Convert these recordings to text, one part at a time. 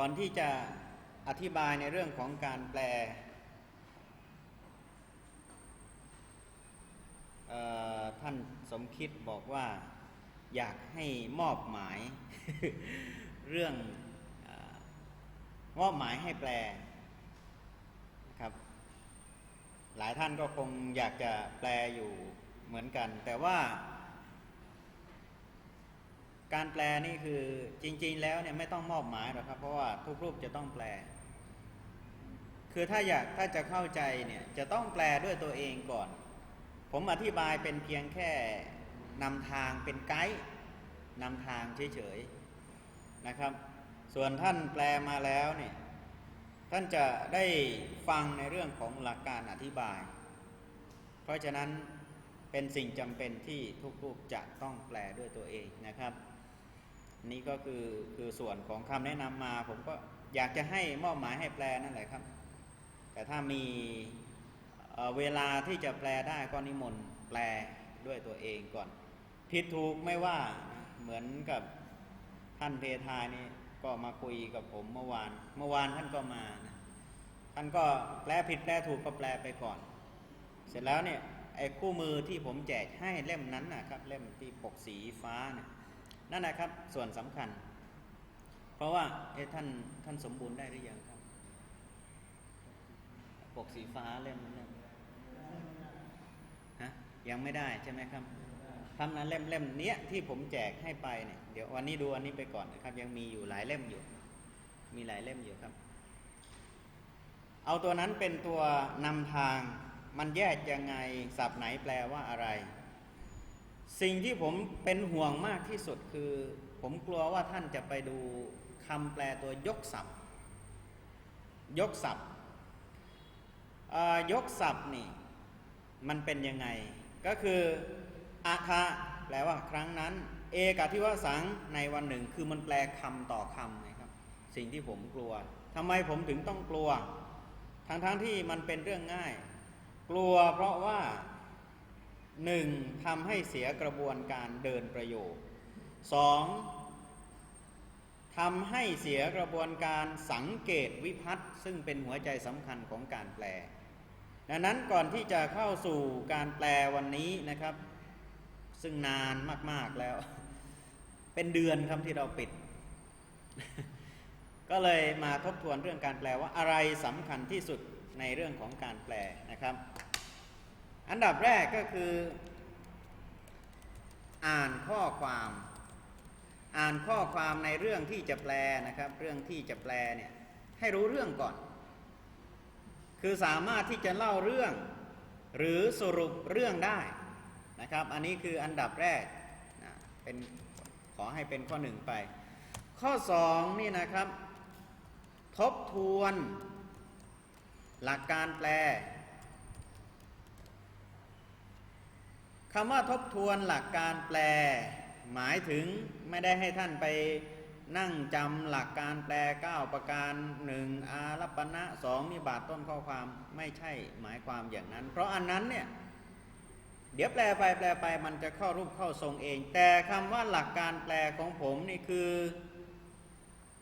ก่อนที่จะอธิบายในเรื่องของการแปลท่านสมคิดบอกว่าอยากให้มอบหมาย เรื่องออมอบหมายให้แปลนะครับ หลายท่านก็คงอยากจะแปลอยู่เหมือนกัน แต่ว่า การแปลนี่คือจริง ๆ แล้วเนี่ยไม่ต้องมอบหมายหรอกครับ เพราะว่าทุกรูปจะต้องแปล คือถ้าอยากถ้าจะเข้าใจเนี่ยจะต้องแปลด้วยตัวเองก่อน ผมอธิบายเป็นเพียงแค่นำทางเป็นไกด์นำทางเฉยๆนะครับ ส่วนท่านแปลมาแล้วเนี่ยท่านจะได้ฟังในเรื่องของหลักการอธิบาย เพราะฉะนั้นเป็นสิ่งจำเป็นที่ทุกรูปจะต้องแปลด้วยตัวเองนะครับ นี่ก็คือคือส่วนของคำแนะนำมา ผมก็อยากจะให้มอบหมายให้แปลนั่นแหละครับ แต่ถ้ามีเอ่อเวลาที่จะแปลได้ก็นิมนต์แปลด้วยตัวเองก่อน ผิดถูกไม่ว่าเหมือนกับท่านเพทายนี่ก็มาคุยกับผมเมื่อวาน เมื่อวานท่านก็มานะท่านก็แปลผิดแปลถูกก็แปลไปก่อน เสร็จแล้วเนี่ยไอ้คู่มือที่ผมแจกให้เล่มนั้นนะครับ เล่มที่ปกสีฟ้าเนี่ย นั่นนะครับ ส่วนสำคัญ เพราะว่าเอท่านท่านสมบูรณ์ได้หรือยังครับ ปกสีฟ้าเล่มนั้นฮะยังไม่ได้ใช่ไหมครับทำนั้นเล่มเล่มเนี้ยที่ผมแจกให้ไปเนี่ยเดี๋ยววันนี้ดูอันนี้ไปก่อนนะครับ ยังมีอยู่หลายเล่มอยู่ มีหลายเล่มอยู่ครับ เอาตัวนั้นเป็นตัวนำทางมันแยกยังไงศัพท์ไหนแปลว่าอะไร สิ่งที่ผมเป็นห่วงมากที่สุดคือ ผมกลัวว่าท่านจะไปดูคำแปลตัวยกศัพท์ ยกศัพท์ยกศัพท์นี่ มันเป็นยังไง ก็คืออาทะแปลว่าครั้งนั้น เอกทิวสังในวันหนึ่งคือมันแปลคำต่อคำนะครับ สิ่งที่ผมกลัวทำไมผมถึงต้องกลัวทั้งๆทที่มันเป็นเรื่องง่าย กลัวเพราะว่า หนึ่งทำให้เสียกระบวนการเดินประโยคสองทำให้เสียกระบวนการสังเกตวิพัฒน์ซึ่งเป็นหัวใจสำคัญของการแปล ดังนั้นก่อนที่จะเข้าสู่การแปลวันนี้นะครับ ซึ่งนานมากๆแล้ว เป็นเดือนครับที่เราปิด ก็เลยมาทบทวนเรื่องการแปลว่าอะไรสำคัญที่สุดในเรื่องของการแปลนะครับ อันดับแรกก็คือ อ่านข้อความ อ่านข้อความในเรื่องที่จะแปลนะครับ เรื่องที่จะแปลเนี่ยให้รู้เรื่องก่อน คือสามารถที่จะเล่าเรื่อง หรือสรุปเรื่องได้นะครับ อันนี้คืออันดับแรกนะเป็นขอให้เป็นข้อหนึ่งไป ข้อสองนี่นะครับ ทบทวน หลักการแปล คำว่าทบทวนหลักการแปล หมายถึงไม่ได้ให้ท่านไปนั่งจำหลักการแปล 9 ประการ1อารัปปณะ2นิบาตต้นข้อความไม่ใช่หมายความอย่างนั้น เพราะอันนั้นเนี่ยเดี๋ยวแปลไปแปลไปมันจะเข้ารูปเข้าทรงเอง แต่คำว่าหลักการแปลของผมนี่คือ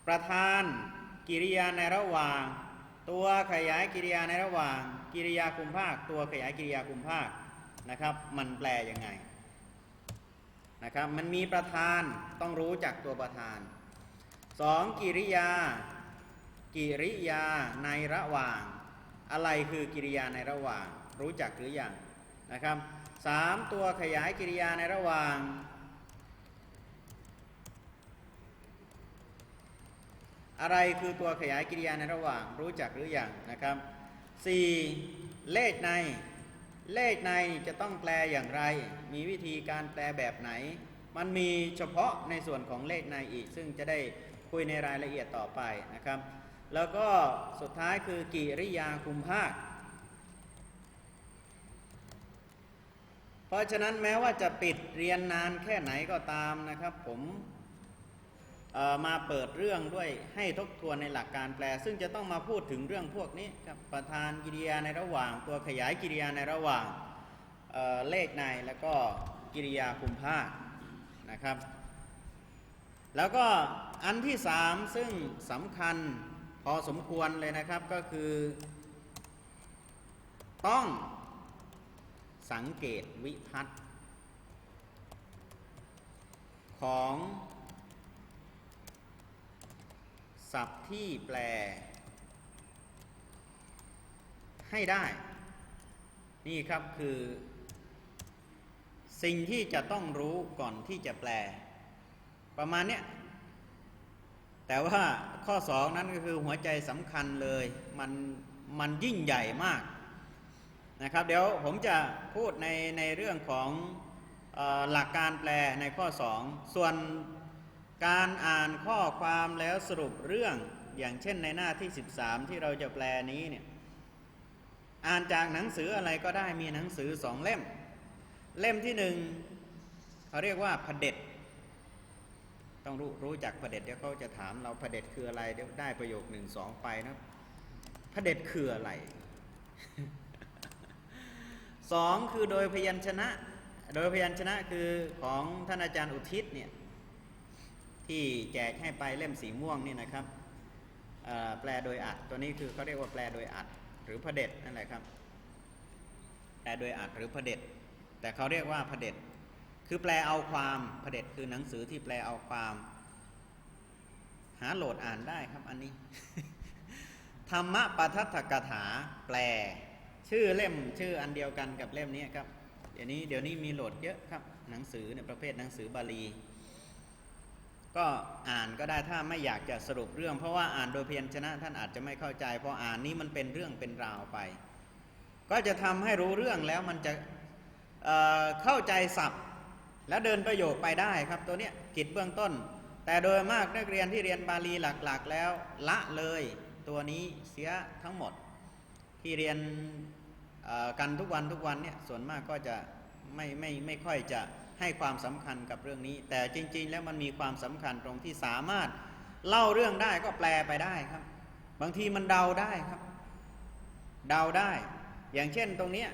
ประธานกิริยาในระหว่าง ตัวขยายกิริยาในระหว่าง กิริยาคุมภาค ตัวขยายกิริยาคุมภาค นะครับ มันแปลยังไงนะครับ มันมีประธานต้องรู้จักตัวประธานสองกิริยา กิริยาในระหว่าง อะไรคือกิริยาในระหว่าง รู้จักหรือยังนะครับสามตัวขยายกิริยาในระหว่าง อะไรคือตัวขยายกิริยาในระหว่าง รู้จักหรืออยังนะครับ 4. เลขใน เลขในจะต้องแปลอย่างไร มีวิธีการแปลแบบไหน มันมีเฉพาะในส่วนของเลขในอีก ซึ่งจะได้คุยในรายละเอียดต่อไปนะครับ แล้วก็สุดท้ายคือกิริยาคุมภาค เพราะฉะนั้นแม้ว่าจะปิดเรียนนานแค่ไหนก็ตามนะครับ ผม มาเปิดเรื่องด้วยให้ทบทวนในหลักการแปล ซึ่งจะต้องมาพูดถึงเรื่องพวกนี้ครับประธานกิริยาในระหว่าง ตัวขยายกิริยาในระหว่างเเลขในแล้วก็กิริยาคุมภาคนะครับ แล้วก็อันที่สามซึ่งสำคัญพอสมควรเลยนะครับก็คือ ต้องสังเกตวิพัตน์ของ ศัพท์ที่แปล ให้ได้ นี่ครับคือ สิ่งที่จะต้องรู้ก่อนที่จะแปล ประมาณเนี้ยแต่ว่าข้อสองนั้นก็คือหัวใจสำคัญเลยมันมันยิ่งใหญ่มากนะครับ เดี๋ยวผมจะพูดในในเรื่องของออหลักการแปลในข้อสองส่วน การอ่านข้อความแล้วสรุปเรื่องอย่างเช่นในหน้าที่ 13 ที่เราจะแปลนี้เนี่ยอ่านจากหนังสืออะไรก็ได้มีหนังสือสองเล่ม เล่มที่หนึ่งเขาเรียกว่าพเด็จต้องรู้รู้จักพเด็จเดี๋ยวเขาจะถามเราพเด็จคืออะไรเดี๋ยวได้ประโยคหนึ่งสองไปนะพเด็จคืออะไรสองคือโดยพยัญชนะ โดยพยัญชนะคือของท่านอาจารย์อุทิศเนี่ย ที่แจกให้ไปเล่มสีม่วงนี่นะครับแปลโดยอัดตัวนี้คือเขาเรียกว่าแปลโดยอัดหรือพเด็จนั่นแหละครับ แปลโดยอัดหรือพเด็จแต่เขาเรียกว่าพเด็จคือแปลเอาความพเด็จคือหนังสือที่แปลเอาความ หาโหลดอ่านได้ครับอันนี้ ธรรมปทัตถกถาแปล ชื่อเล่มชื่ออันเดียวกันกับเล่มนี้ครับเดี๋ยวนี้เดี๋ยวนี้มีโหลดเยอะครับหนังสือเนี่ยประเภทหนังสือบาลี ก็อ่านก็ได้ถ้าไม่อยากจะสรุปเรื่อง เพราะว่าอ่านโดยเพียรชนะท่านอาจจะไม่เข้าใจเพราะอ่านนี้มันเป็นเรื่องเป็นราวไป ก็จะทำให้รู้เรื่องแล้วมันจะเเข้าใจศัพท์ แล้วเดินประโยคไปได้ครับตัวเนี้ยกิจเบื้องต้น แต่โดยมากนักเรียนที่เรียนบาลีหลักๆ แล้วละเลยตัวนี้เสียทั้งหมดที่เรียนกันทุกวันทุกวันเนี่ยส่วนมากก็จะไม่ไม่ไม่ค่อยจะ ให้ความสำคัญกับเรื่องนี้ แต่จริง ๆ แล้วมันมีความสำคัญตรงที่สามารถเล่าเรื่องได้ก็แปลไปได้ครับ บางทีมันเดาได้ครับ เดาได้ อย่างเช่นตรงเนี้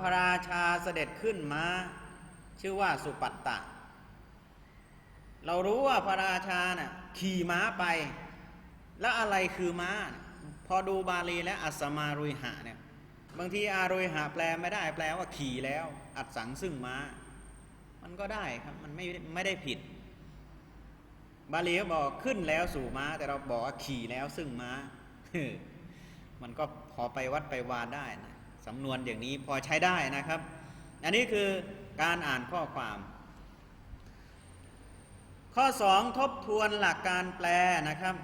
พระราชาเสด็จขึ้นมาชื่อว่าสุปัตตะ เรารู้ว่าพระราชาน่ะขี่ม้าไป แล้วอะไรคือม้า พอดูบาลีและอัสมารุยหะเนี่ยบางทีอารุยหะแปลไม่ได้แปลว่าขี่แล้ว อัดสังซึ่งม้า มันก็ได้ครับ มันไม่ไม่ได้ผิด บาลีก็บอกขึ้นแล้วสู่ม้า แต่เราบอกว่าขี่แล้วซึ่งม้า มันก็พอไปวัดไปวาได้นะสำนวนอย่างนี้พอใช้ได้นะครับ อันนี้คือการอ่านข้อความ ข้อ 2 ทบทวนหลักการแปลนะครับ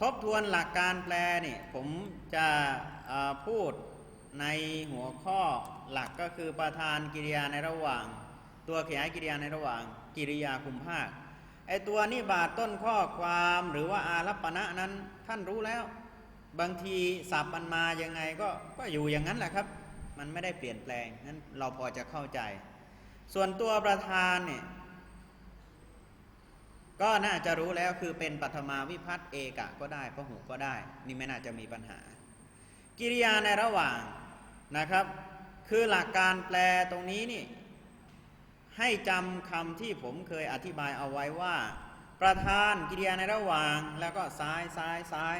ทบทวนหลักการแปลนี่ผมจะพูดในหัวข้อหลักก็คือประธานกิริยาในระหว่าง ตัวขยายกิริยาในระหว่างกิริยาคุมภาคไอตัวนิบาตต้นข้อความหรือว่าอารัปปณะนั้นท่านรู้แล้ว บางทีสับมันมายังไงก็ก็อยู่อย่างนั้นแหละครับ มันไม่ได้เปลี่ยนแปลงนั้นเราพอจะเข้าใจ ส่วนตัวประธานเนี่ยก็น่าจะรู้แล้วคือเป็นปัทมาวิพัตน์เอกะก็ได้พหูก็ได้ นี่ไม่น่าจะมีปัญหา กิริยาในระหว่างนะครับ คือหลักการแปลตรงนี้นี่ ให้จำคำที่ผมเคยอธิบายเอาไว้ว่า ประธานกิริยาในระหว่าง แล้วก็ซ้ายซ้ายซ้าย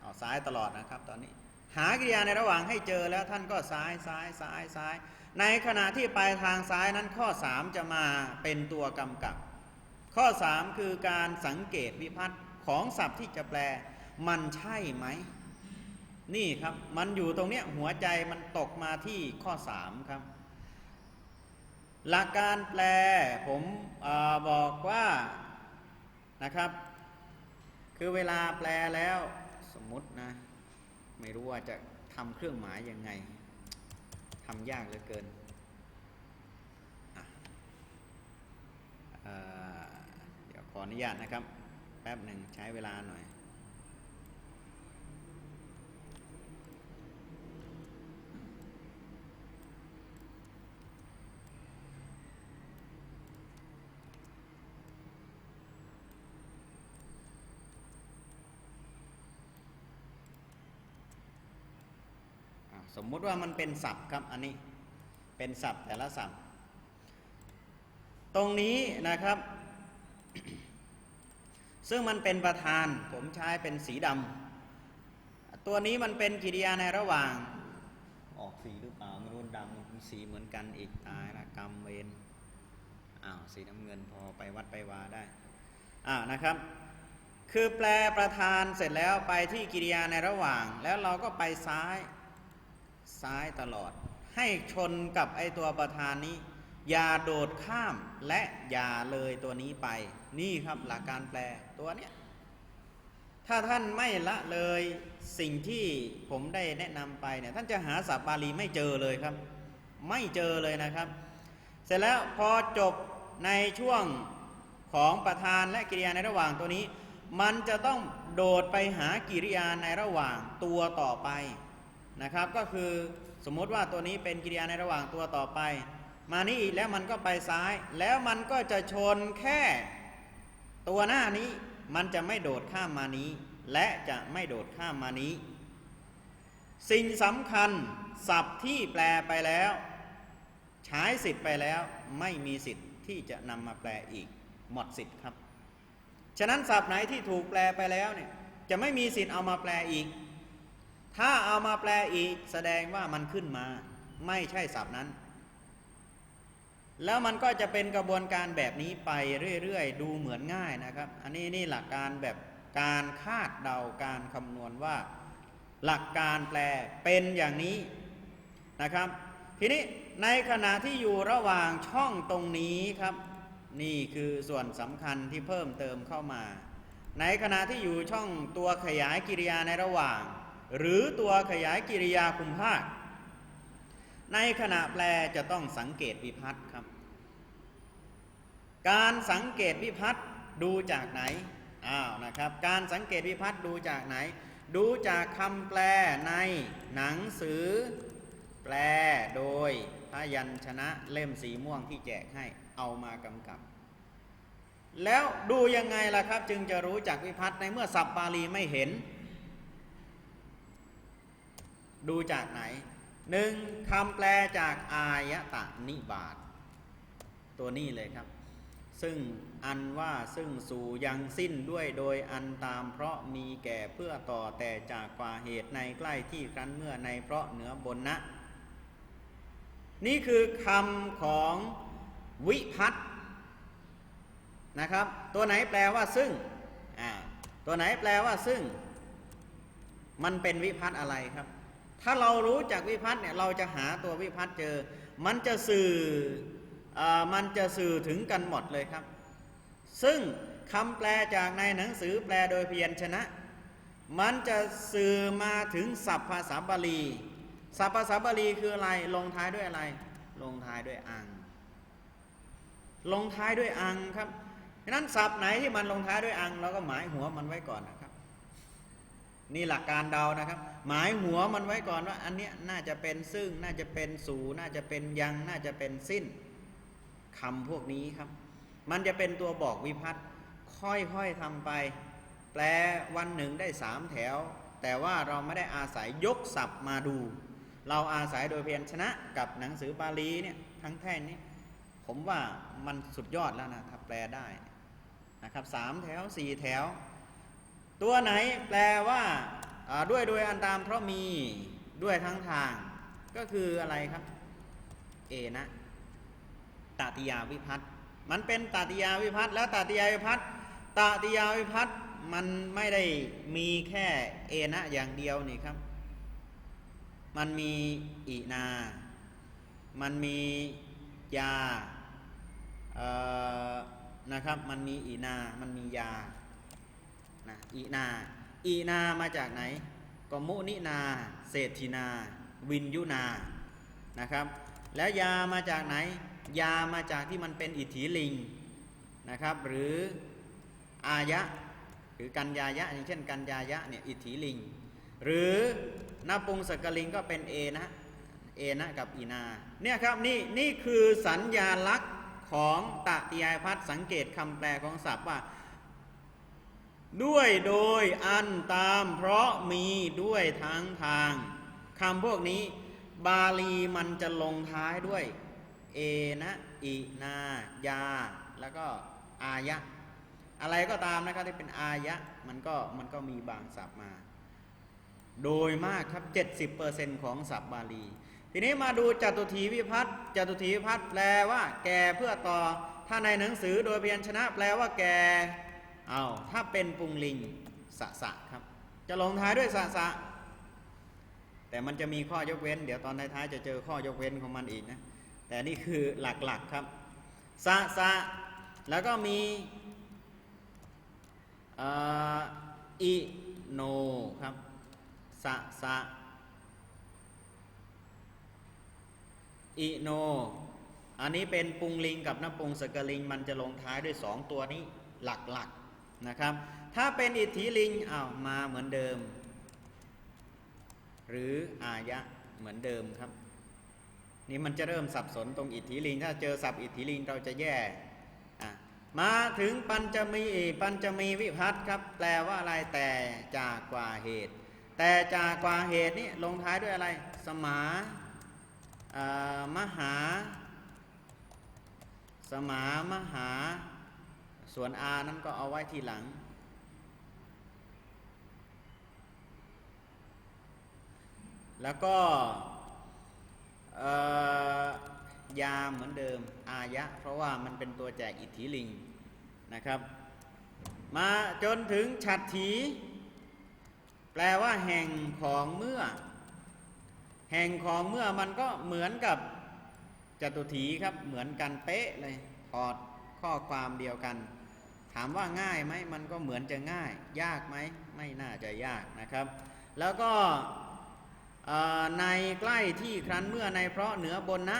เอาซ้ายตลอดนะครับ ตอนนี้ หากิริยาในระหว่างให้เจอแล้วท่านก็ซ้ายซ้ายซ้ายซ้าย ในขณะที่ไปทางซ้ายนั้นข้อ 3 จะมาเป็นตัวกำกับ ข้อ 3 คือการสังเกตวิพัฒน์ของศัพท์ที่จะแปล มันใช่ไหมนี่ครับ มันอยู่ตรงเนี้ยหัวใจมันตกมาที่ข้อ 3 ครับ หลักการแปลผมอบอกว่านะครับ คือเวลาแปลแล้วสมมตินะ ไม่รู้ว่าจะทำเครื่องหมายยังไงทำยากเหลือเกินเดี๋ยวขออนุญาตนะครับ แป๊บหนึ่งใช้เวลาหน่อย สมมุติว่ามันเป็นศัพท์ครับอันนี้เป็นศัพท์แต่ละศัพท์ ตรงนี้นะครับ ซึ่งมันเป็นประธาน ผมใช้เป็นสีดำตัวนี้มันเป็นกิริยาในระหว่าง ออกสีหรือเปล่าไม่รู้ดำสีเหมือนกันอีกตายละกรรมเวรอ้าวสีน้ำเงินพอไปวัดไปวาได้อ่านะครับคือแปลประธานเสร็จแล้วไปที่กิริยาในระหว่าง แล้วเราก็ไปซ้าย ซ้ายตลอด ให้ชนกับไอตัวประธานนี้ อย่าโดดข้ามและอย่าเลยตัวนี้ไป นี่ครับหลักการแปลตัวเนี้ยถ้าท่านไม่ละเลยสิ่งที่ผมได้แนะนำไปเนี่ยท่านจะหาศัพท์บาลีไม่เจอเลยครับ ไม่เจอเลยนะครับ เสร็จแล้วพอจบในช่วงของประธานและกิริยาในระหว่างตัวนี้ มันจะต้องโดดไปหากิริยาในระหว่างตัวต่อไป นะครับ ก็คือสมมติว่าตัวนี้เป็นกิริยาในระหว่างตัวต่อไป มานี่อีกแล้วมันก็ไปซ้าย แล้วมันก็จะชนแค่ ตัวหน้านี้มันจะไม่โดดข้ามมานี้ และจะไม่โดดข้ามมานี้ สิ่งสำคัญศัพท์ที่แปลไปแล้ว ใช้สิทธิ์ไปแล้วไม่มีสิทธิ์ที่จะนำมาแปลอีกหมดสิทธิ์ครับ ฉะนั้นศัพท์ไหนที่ถูกแปลไปแล้วเนี่ยจะไม่มีสิทธิ์เอามาแปลอีก ถ้าเอามาแปลอีกแสดงว่ามันขึ้นมา ไม่ใช่ศัพท์นั้น แล้วมันก็จะเป็นกระบวนการแบบนี้ไปเรื่อยๆ ดูเหมือนง่ายนะครับ อันนี้นี่หลักการแบบการคาดเดาการคำนวณว่า หลักการแปลเป็นอย่างนี้นะครับ ทีนี้ในขณะที่อยู่ระหว่างช่องตรงนี้ครับ นี่คือส่วนสำคัญที่เพิ่มเติมเข้ามา ในขณะที่อยู่ช่องตัวขยายกิริยาในระหว่าง หรือตัวขยายกิริยาคุมภาค ในขณะแปลจะต้องสังเกตวิพัตน์ครับ การสังเกตวิพัตน์ดูจากไหนอ้าวนะครับ การสังเกตวิพัตน์ดูจากไหน ดูจากคำแปลในหนังสือ แปลโดยพยัญชนะเล่มสีม่วงที่แจกให้เอามากำกับ แล้วดูยังไงล่ะครับ จึงจะรู้จักวิพัตน์ในเมื่อสับบาลีไม่เห็น ดูจากไหนหนึ่งคำแปลจากอายตะนิบาตตัวนี้เลยครับ ซึ่งอันว่าซึ่งสู่ยังสิ้นด้วยโดยอันตามเพราะมีแก่เพื่อต่อแต่จากกว่าเหตุในใกล้ที่ครั้นเมื่อในเพราะเหนือบนนะ นี่คือคำของวิพัตนะครับ ตัวไหนแปลว่าซึ่งตัวไหนแปลว่าซึ่ง มันเป็นวิพัตอะไรครับ ถ้าเรารู้จักวิพัตน์เนี่ยเราจะหาตัววิพัตน์เจอ มันจะสื่ออมันจะสื่อถึงกันหมดเลยครับ ซึ่งคำแปลจากในหนังสือแปลโดยพยัญชนะ มันจะสื่อมาถึงศัพท์ภาษาบาลีศัพท์ภาษาบาลีคืออะไร ลงท้ายด้วยอะไร ลงท้ายด้วยอัง ลงท้ายด้วยอังครับฉะนั้นศัพท์ไหนที่มันลงท้ายด้วยอัง เราก็หมายหัวมันไว้ก่อนนะครับ นี่หลักการเดานะครับ หมายหัวมันไว้ก่อนว่า อันเนี้ยน่าจะเป็นซึ่งน่าจะเป็นสู่น่าจะเป็นยังน่าจะเป็นสิ้นคำพวกนี้ครับ มันจะเป็นตัวบอกวิพัตค่อยๆทำไป แปลวันหนึ่งได้สามแถว แต่ว่าเราไม่ได้อาศัยยกศัพท์มาดู เราอาศัยโดยเพียรชนะกับหนังสือบาลีเนี่ยทั้งแท่งนี้ ผมว่ามันสุดยอดแล้วนะถ้าแปลได้นะครับสามแถวสี่แถว ตัวไหนแปลว่าด้วยโดยอันตามเพราะมีด้วยทั้งทาง ก็คืออะไรครับ เอนะตติยาวิพัตน์มันเป็นตติยาวิพัตน์แล้วตติยาวิพัตน์ตติยาวิพัตน์มันไม่ได้มีแค่เอนะอย่างเดียวนี่ครับ มันมีอีนา มันมียาเอ่อนะครับ มันมีอีนา มันมียา นะอีนา อีนามาจากไหน ก็มุนินา เศรษฐินา วินยุนา นะครับ แล้วยามาจากไหน ยามาจากที่มันเป็นอิทธิลิงนะครับ หรืออายะ หรือกัญญายะ อย่างเช่น กัญญายะเนี่ยอิทธิลิง หรือนปุงสกลิงก็เป็นเอนะเอนะกับอีนาเนี่ยครับนี่นี่คือสัญญาลักษณ์ของตติยายพัฒสังเกตคำแปลของศัพท์ว่า ด้วยโดยอันตามเพราะมีด้วยทั้งทางคำพวกนี้ บาลีมันจะลงท้ายด้วย เอนะอินายา แล้วก็อายะ อะไรก็ตามนะครับที่เป็นอายะ มันก็มันก็มีบางศัพท์มา โดยมากครับ 70%ของศัพท์บาลี ทีนี้มาดูจตุถีวิพัฒน์จตุถีวิพัฒน์แปลว่า แก่เพื่อต่อ ถ้าในหนังสือโดยพยัญชนะแปลว่าแก่ เอาถ้าเป็นปุงลิงสะสะครับ จะลงท้ายด้วยสะสะ แต่มันจะมีข้อยกเว้น เดี๋ยวตอนท้ายๆจะเจอข้อยกเว้นของมันอีกนะ แต่นี่คือหลักๆครับ สะสะ แล้วก็มีอิโนครับ สะสะ อิโน อันนี้เป็นปุงลิงกับนปุงสกลิง มันจะลงท้ายด้วยสองตัวนี้หลักๆ นะครับ ถ้าเป็นอิทธิลิงอ้าวมาเหมือนเดิม หรืออายะเหมือนเดิมครับ นี่มันจะเริ่มสับสนตรงอิทธิลิง ถ้าเจอสับอิทธิลิงเราจะแย่มาถึงปัญจมีปัญจมีวิพัตครับ แปลว่าอะไรแต่จากกว่าเหตุ แต่จากกว่าเหตุนี่ลงท้ายด้วยอะไร สมามหา สมามหา ส่วนอานั้นก็เอาไว้ทีหลัง แล้วก็ยาเหมือนเดิม อายะ เพราะว่ามันเป็นตัวแจกอิทธิลิงนะครับ มาจนถึงฉัตถี แปลว่าแห่งของเมื่อ แห่งของเมื่อมันก็เหมือนกับจตุถีครับ เหมือนกันเป๊ะเลยถอดข้อความเดียวกัน ถามว่าง่ายไหมมันก็เหมือนจะง่าย ยากไหมไม่น่าจะยากนะครับ แล้วก็ในใกล้ที่ครั้นเมื่อในเพราะเหนือบนนะ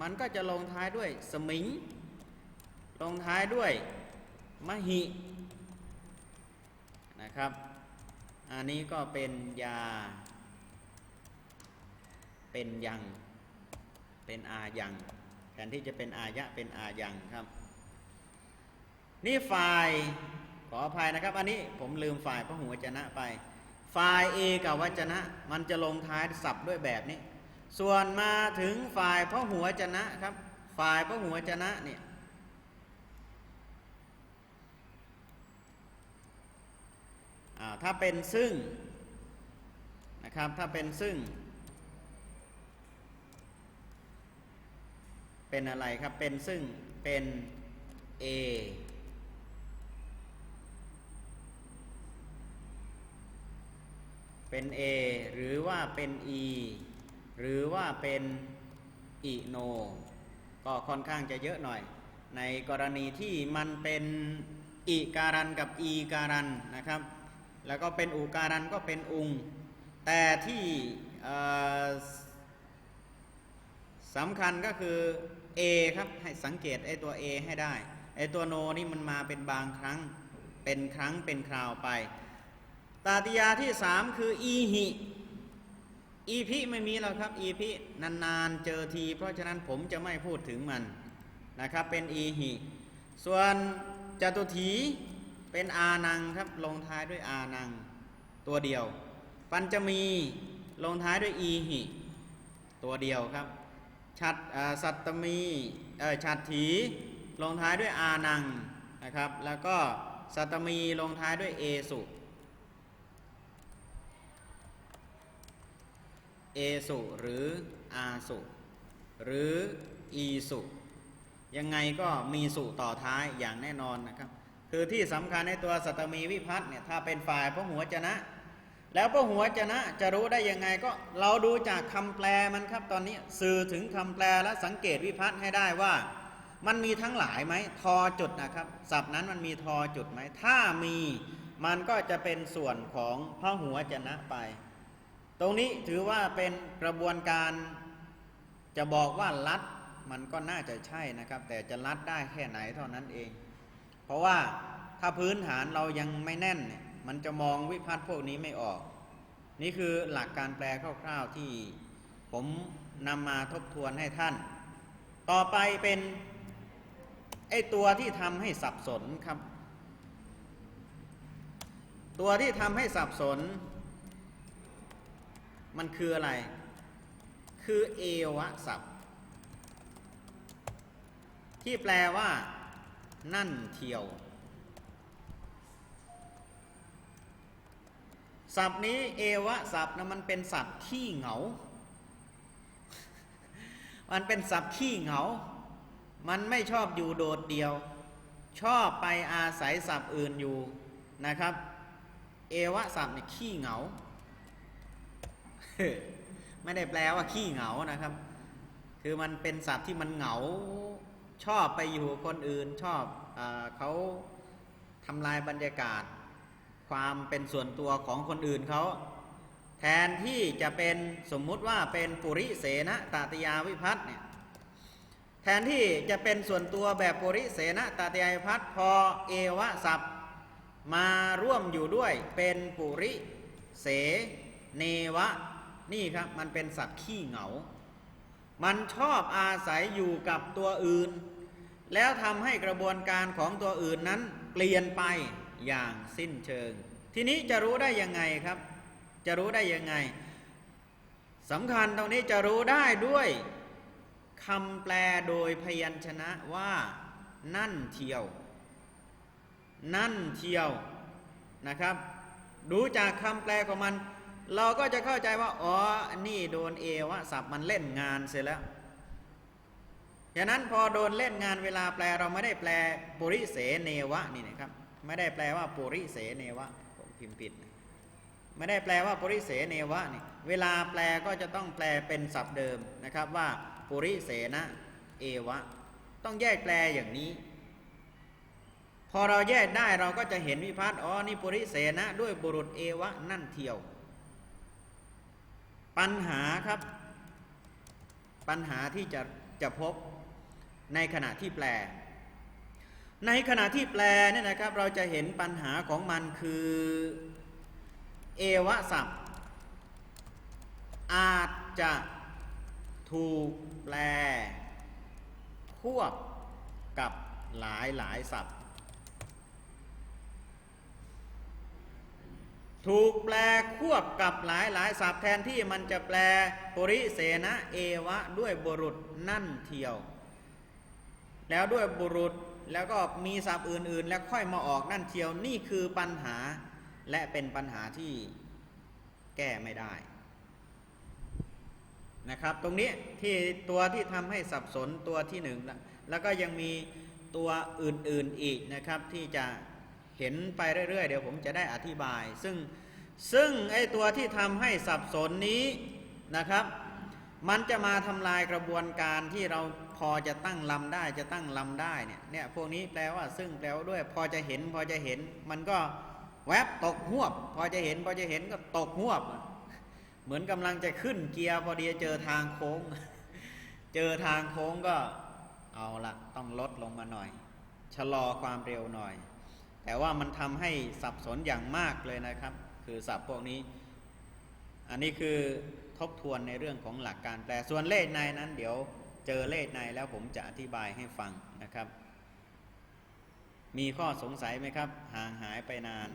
มันก็จะลงท้ายด้วยสมิง ลงท้ายด้วยมหินะครับอันนี้ก็เป็นยา เป็นยัง เป็นอายังแทนที่จะเป็นอายะเป็นอายังครับ นี่ฝ่ายขออภัยนะครับ อันนี้ผมลืมฝ่ายพระหัวจนะไป ฝ่ายเอกับวจนะ มันจะลงท้ายสับด้วยแบบนี้ ส่วนมาถึงฝ่ายพระหัวจนะครับ ฝ่ายพระหัวจนะเนี่ยถ้าเป็นซึ่งนะครับถ้าเป็นซึ่ง เป็นอะไรครับเป็นซึ่งเป็น A เป็น A หรือว่าเป็น E หรือว่าเป็นอีโน ก็ค่อนข้างจะเยอะหน่อย ในกรณีที่มันเป็นอีการันกับอีการันนะครับ แล้วก็เป็นอูการันก็เป็นอุง แต่ที่สำคัญก็คือ A ครับให้สังเกตไอ้ตัว A ให้ได้ไอ้ตัวโนนี่มันมาเป็นบางครั้งเป็นครั้งเป็นคราวไป ตาติยาที่สามคืออีหิอีพิไม่มีแล้วครับอีพินานๆเจอที เพราะฉะนั้นผมจะไม่พูดถึงมันนะครับ เป็นอีหิส่วนจตุถีเป็นอานังครับลงท้ายด้วยอานัง ตัวเดียว ปัญจมีลงท้ายด้วยอีหิ ตัวเดียวครับชัดสัตตมีชัดถีลงท้ายด้วยอานังนะครับ แล้วก็สัตตมีลงท้ายด้วยเอสุ เอสุหรืออาสุหรืออีสุยังไงก็มีสุต่อท้ายอย่างแน่นอนนะครับ คือที่สำคัญในตัวสัตมีวิพัฒน์เนี่ยถ้าเป็นฝ่ายพระหัวจนะ แล้วพระหัวจนะจะรู้ได้ยังไงก็เราดูจากคำแปลมันครับตอนนี้สื่อถึงคำแปลและสังเกตวิพัฒน์ให้ได้ว่า มันมีทั้งหลายไหมทอจุดนะครับศัพท์นั้นมันมีทอจุดไหมถ้ามีมันก็จะเป็นส่วนของพระหัวจนะไป ตรงนี้ถือว่าเป็นกระบวนการจะบอกว่าลัดมันก็น่าจะใช่นะครับ แต่จะลัดได้แค่ไหนเท่านั้นเอง เพราะว่าถ้าพื้นฐานเรายังไม่แน่น มันจะมองวิพัฒน์พวกนี้ไม่ออก นี่คือหลักการแปลคร่าวๆที่ผมนำมาทบทวนให้ท่าน ต่อไปเป็นไอตัวที่ทำให้สับสนครับ ตัวที่ทำให้สับสน มันคืออะไร คือเอวะศัพท์ ที่แปลว่า นั่นเที่ยว ศัพท์นี้เอวะศัพท์นะมันเป็นศัพท์ขี้เหงา มันเป็นศัพท์ขี้เหงา มันไม่ชอบอยู่โดดเดียว ชอบไปอาศัยศัพท์อื่นอยู่นะครับ เอวะศัพท์เนี่ยขี้เหงา ไม่ได้แปลว่าขี้เหงานะครับ คือมันเป็นศัพท์ที่มันเหงาชอบไปอยู่คนอื่นชอบอเขาทำลายบรรยากาศ ความเป็นส่วนตัวของคนอื่นเขาแทนที่จะเป็นสมมุติว่าเป็นปุริเสนะตติยาวิพัฒน์เนี่ยแทนที่จะเป็นส่วนตัวแบบปุริเสนะตติยาวิพัฒน์พอเอวะศัพมาร่วมอยู่ด้วยเป็นปุริเสเนวะ นี่ครับมันเป็นสัตว์ขี้เหงา มันชอบอาศัยอยู่กับตัวอื่น แล้วทำให้กระบวนการของตัวอื่นนั้นเปลี่ยนไปอย่างสิ้นเชิง ทีนี้จะรู้ได้ยังไงครับ จะรู้ได้ยังไงสำคัญตรงนี้จะรู้ได้ด้วยคำแปลโดยพยัญชนะว่า นั่นเที่ยว นั่นเที่ยวนะครับดูจากคำแปลของมัน เราก็จะเข้าใจว่าอ๋อนี่โดนเอวะศัพท์มันเล่นงานเสร็จแล้วฉะนั้นพอโดนเล่นงานเวลาแปลเราไม่ได้แปลปุริเสเนวะนี่นะครับไม่ได้แปลว่าปุริเสเนวะผมพิมพ์ผิดนะไม่ได้แปลว่าปุริเสเนวะนี่เวลาแปลก็จะต้องแปลเป็นศัพท์เดิมนะครับว่าปุริเสนะเอวะ ต้องแยกแปลอย่างนี้ พอเราแยกได้เราก็จะเห็นวิพัฒน์อ๋อนี่ปุริเสนะด้วยบุรุษเอวะนั่นเที่ยว ปัญหาครับ ปัญหาที่จะจะพบในขณะที่แปล ในขณะที่แปลเนี่ยนะครับเราจะเห็นปัญหาของมันคือเอวะศัพท์ อาจจะถูกแปล ควบกับหลายหลายศัพท์ ถูกแปลควบกับหลายหลายศัพท์แทนที่มันจะแปลปุริเสนะเอวะ ด้วยบุรุษนั่นเที่ยว แล้วด้วยบุรุษแล้วก็มีศัพท์อื่น ๆ แล้วค่อยมาออกนั่นเที่ยวนี่คือปัญหาและเป็นปัญหาที่แก้ไม่ได้นะครับ ตรงนี้ที่ตัวที่ทำให้สับสนตัวที่หนึ่งแล้วแล้วก็ยังมีตัวอื่น ๆอีกนะครับที่จะ เห็นไปเรื่อยๆ เดี๋ยวผมจะได้อธิบาย ซึ่งซึ่งไอตัวที่ทำให้สับสนนี้นะครับ มันจะมาทำลายกระบวนการที่เราพอจะตั้งลำได้จะตั้งลำได้เนี่ยเนี่ยพวกนี้แปลว่าซึ่งแปลว่าด้วยพอจะเห็นพอจะเห็น มันก็แวบตกหวบ พอจะเห็นพอจะเห็นก็ตกหวบ เหมือนกำลังจะขึ้นเกียร์พอดีเจอทางโค้ง เจอทางโค้งก็เอาละต้องลดลงมาหน่อย ชะลอความเร็วหน่อย แต่ว่ามันทำให้สับสนอย่างมากเลยนะครับ คือศัพท์พวกนี้ อันนี้คือทบทวนในเรื่องของหลักการแปลส่วนเลขในนั้น เดี๋ยวเจอเลขในแล้วผมจะอธิบายให้ฟังนะครับ มีข้อสงสัยไหมครับ ห่างหายไปนาน